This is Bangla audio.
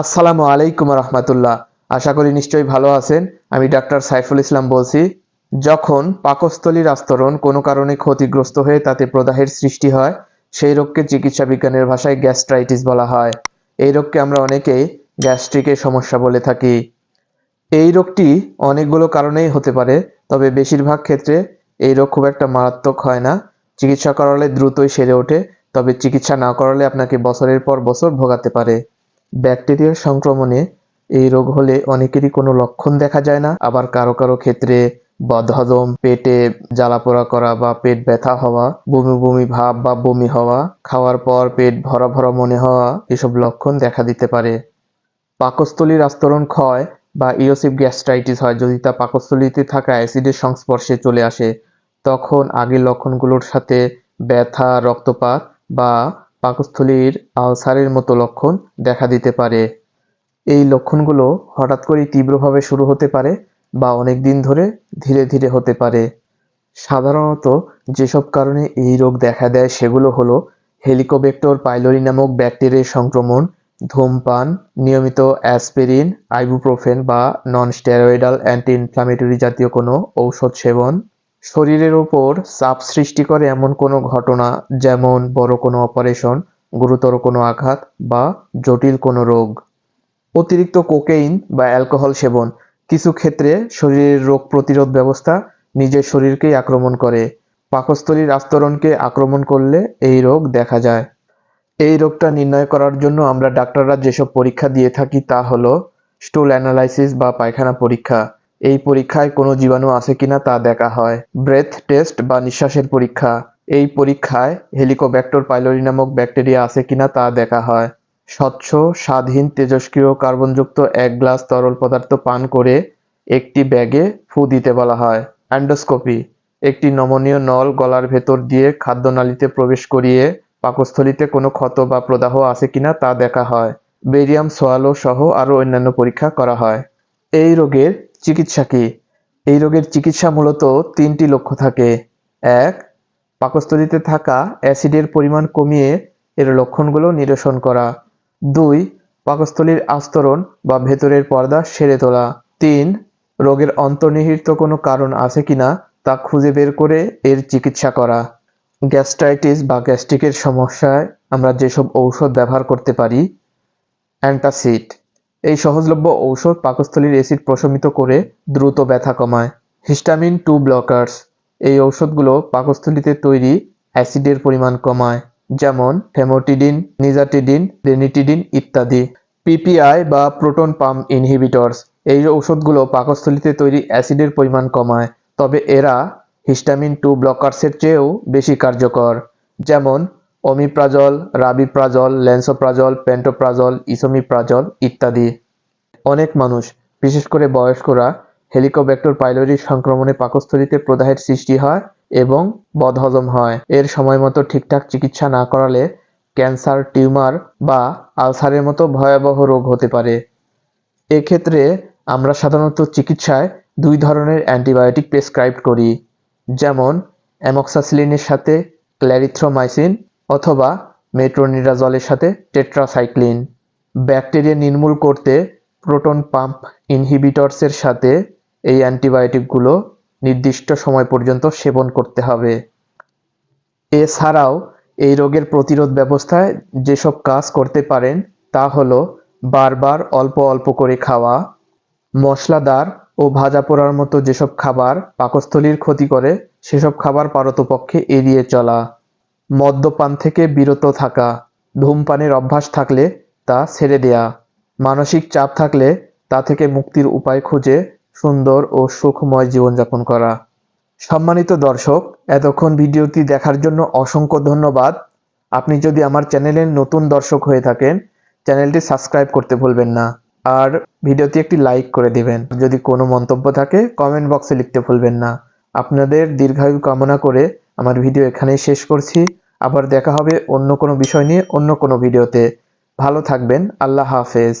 আসসালামু আলাইকুম রহমতুল্লাহ। আশা করি নিশ্চয়ই ভালো আছেন। আমি ডাক্তার সাইফুল ইসলাম বলছি। যখন পাকস্থলীর আস্তরণ কোনো কারণে ক্ষতিগ্রস্ত হয়ে তাতে প্রদাহের সৃষ্টি হয়, সেই রোগকে চিকিৎসা বিজ্ঞানের ভাষায় গ্যাস্ট্রাইটিস বলা হয়। এই রোগকে আমরা অনেকেই গ্যাস্ট্রিকের সমস্যা বলে থাকি। এই রোগটি অনেকগুলো কারণেই হতে পারে, তবে বেশিরভাগ ক্ষেত্রে এই রোগ খুব একটা মারাত্মক হয় না। চিকিৎসা করালে দ্রুতই সেরে ওঠে, তবে চিকিৎসা না করালে আপনাকে বছরের পর বছর ভোগাতে পারে। ব্যাকটেরিয়ার সংক্রমণে এই রোগ হলে অনেকেরই কোনো লক্ষণ দেখা যায় না। আবার কারও কারও ক্ষেত্রে বদহজম, পেটে জ্বালাপোড়া করা বা পেট ব্যথা হওয়া, বমি বমি ভাব বা বমি হওয়া, খাওয়ার পর পেট ভরা ভরা মনে হওয়া এসব লক্ষণ দেখা দিতে পারে। পাকস্থলীর আস্তরণ ক্ষয় বা ইওসিপ গ্যাস্ট্রাইটিস হয়। যদি তা পাকস্থলীতে থাকা অ্যাসিডের সংস্পর্শে চলে আসে, তখন আগের লক্ষণগুলোর সাথে ব্যথা, রক্তপাত বা পাকস্থলীর আলসারের মতো লক্ষণ দেখা দিতে পারে। এই লক্ষণগুলো হঠাৎ করেই তীব্রভাবে শুরু হতে পারে বা অনেক দিন ধরে ধীরে ধীরে হতে পারে। সাধারণত যেসব কারণে এই রোগ দেখা দেয় সেগুলো হলো হেলিকোবেক্টর পাইলোরি নামক ব্যাকটেরিয়ার সংক্রমণ, ধূমপান, নিয়মিত অ্যাসপিরিন, আইবুপ্রোফেন বা নন স্টেরয়েডাল অ্যান্টি ইনফ্লামেটরি জাতীয় কোনো ঔষধ সেবন শরীরের ওপর চাপ সৃষ্টি করে এমন কোনো ঘটনা, যেমন বড় কোনো অপারেশন, গুরুতর কোনো আঘাত বা জটিল কোনো রোগ। অতিরিক্ত কোকেইন বা অ্যালকোহল সেবন কিছু ক্ষেত্রে শরীরের রোগ প্রতিরোধ ব্যবস্থা নিজের শরীরকেই আক্রমণ করে। পাকস্থলীর আস্তরণকে আক্রমণ করলে এই রোগ দেখা যায়। এই রোগটা নির্ণয় করার জন্য আমরা ডাক্তাররা যেসব পরীক্ষা দিয়ে থাকি তা হলো স্টুল অ্যানালাইসিস বা পায়খানা পরীক্ষা। এই পরীক্ষায় কোনো জীবাণু আছে কিনা তা দেখা হয়। ব্রেথ টেস্ট বা নিঃশ্বাসের পরীক্ষা। এই পরীক্ষায় হেলিকোব্যাক্টর পাইলোরি নামক ব্যাকটেরিয়া আছে কিনা তা দেখা হয়। স্বচ্ছ স্বাদহীন তেজস্ক্রিয় কার্বনযুক্ত এক গ্লাস তরল পদার্থ পান করে একটি ব্যাগে ফু দিতে বলা হয়। অ্যান্ডোস্কোপি। একটি নমনীয় নল গলার ভেতর দিয়ে খাদ্যনালীতে প্রবেশ করিয়ে পাকস্থলীতে কোনো ক্ষত বা প্রদাহ আছে কিনা তা দেখা হয়। বেরিয়াম, সোয়ালো সহ আরও অন্যান্য পরীক্ষা করা হয়। এই রোগের চিকিৎসা কি? এই রোগের চিকিৎসা মূলত তিনটি লক্ষ্য থাকে। এক, পাকস্থলীতে থাকা অ্যাসিডের পরিমাণ কমিয়ে এর লক্ষণগুলো নিরসন করা। দুই, পাকস্থলীর আস্তরণ বা ভেতরের পর্দা সেরে তোলা। তিন, রোগের অন্তর্নিহিত কোনো কারণ আছে কিনা তা খুঁজে বের করে এর চিকিৎসা করা। গ্যাস্ট্রাইটিস বা গ্যাস্ট্রিকের সমস্যায় আমরা যেসব ঔষধ ব্যবহার করতে পারি, অ্যান্টাসিড। এই সহজলভ্য ঔষধ পাকস্থলীর অ্যাসিড প্রশমিত করে দ্রুত ব্যথা কমায়। Histamine two blockers. এই ঔষধগুলো পাকস্থলীতে তৈরি অ্যাসিডের পরিমাণ কমায়, যেমন হেমোটিডিন, নিজাটিডিন, রেনিটিডিন ইত্যাদি। পিপিআই বা প্রোটন পাম্প ইনহিবিটরস। এই ঔষধগুলো পাকস্থলীতে তৈরি অ্যাসিডের পরিমাণ কমায়, তবে এরা হিস্টামিন টু ব্লকার্সের চেয়েও বেশি কার্যকর, যেমন omeprazole, rabeprazole lansoprazole pantoprazole, esomeprazole ইত্যাদি। অনেক মানুষ, বিশেষ করে বয়স্করা, হেলিকোব্যাক্টর পাইলোরি সংক্রমণে পাকস্থলীতে প্রদাহের সৃষ্টি হয় এবং বদহজম হয়। এর সময় মতো ঠিকঠাক চিকিৎসা না করালে ক্যান্সার, টিউমার বা আলসারের মতো ভয়াবহ রোগ হতে পারে। এক্ষেত্রে আমরা সাধারণত চিকিৎসায় দুই ধরনের অ্যান্টিবায়োটিক প্রেসক্রাইব করি, যেমন অ্যামক্সাসিলিনের সাথে ক্ল্যারিথ্রোমাইসিন অথবা মেট্রোনিডাজলের সাথে টেট্রাসাইক্লিন। ব্যাকটেরিয়া নির্মূল করতে প্রোটন পাম্প ইনহিবিটরসের সাথে এই অ্যান্টিবায়োটিকগুলো নির্দিষ্ট সময় পর্যন্ত সেবন করতে হবে। এছাড়াও এই রোগের প্রতিরোধ ব্যবস্থায় যেসব কাজ করতে পারেন তা হলো বারবার অল্প অল্প করে খাওয়া, মশলাদার ও ভাজা পোড়ার মতো যেসব খাবার পাকস্থলীর ক্ষতি করে সেসব খাবার পারতপক্ষে এড়িয়ে চলা। মদ্যপান থেকে বিরত থাকা, ধূমপানের অভ্যাস থাকলে তা ছেড়ে দেয়া, মানসিক চাপ থাকলে তা থেকে মুক্তির উপায় খুঁজে সুন্দর ও সুখময় জীবনযাপন করা। সম্মানিত দর্শক, এতক্ষণ ভিডিওটি দেখার জন্য অসংখ্য ধন্যবাদ। আপনি যদি আমার চ্যানেলের নতুন দর্শক হয়ে থাকেন, চ্যানেলটি সাবস্ক্রাইব করতে ভুলবেন না। আর ভিডিওটি একটি লাইক করে দিবেন। যদি কোনো মন্তব্য থাকে, কমেন্ট বক্সে লিখতে ভুলবেন না। আপনাদের দীর্ঘায়ু কামনা করে আমার ভিডিও এখানেই শেষ করছি। আবার দেখা হবে অন্য কোনো বিষয় নিয়ে অন্য কোনো ভিডিওতে। ভালো থাকবেন আল্লাহ হাফেজ।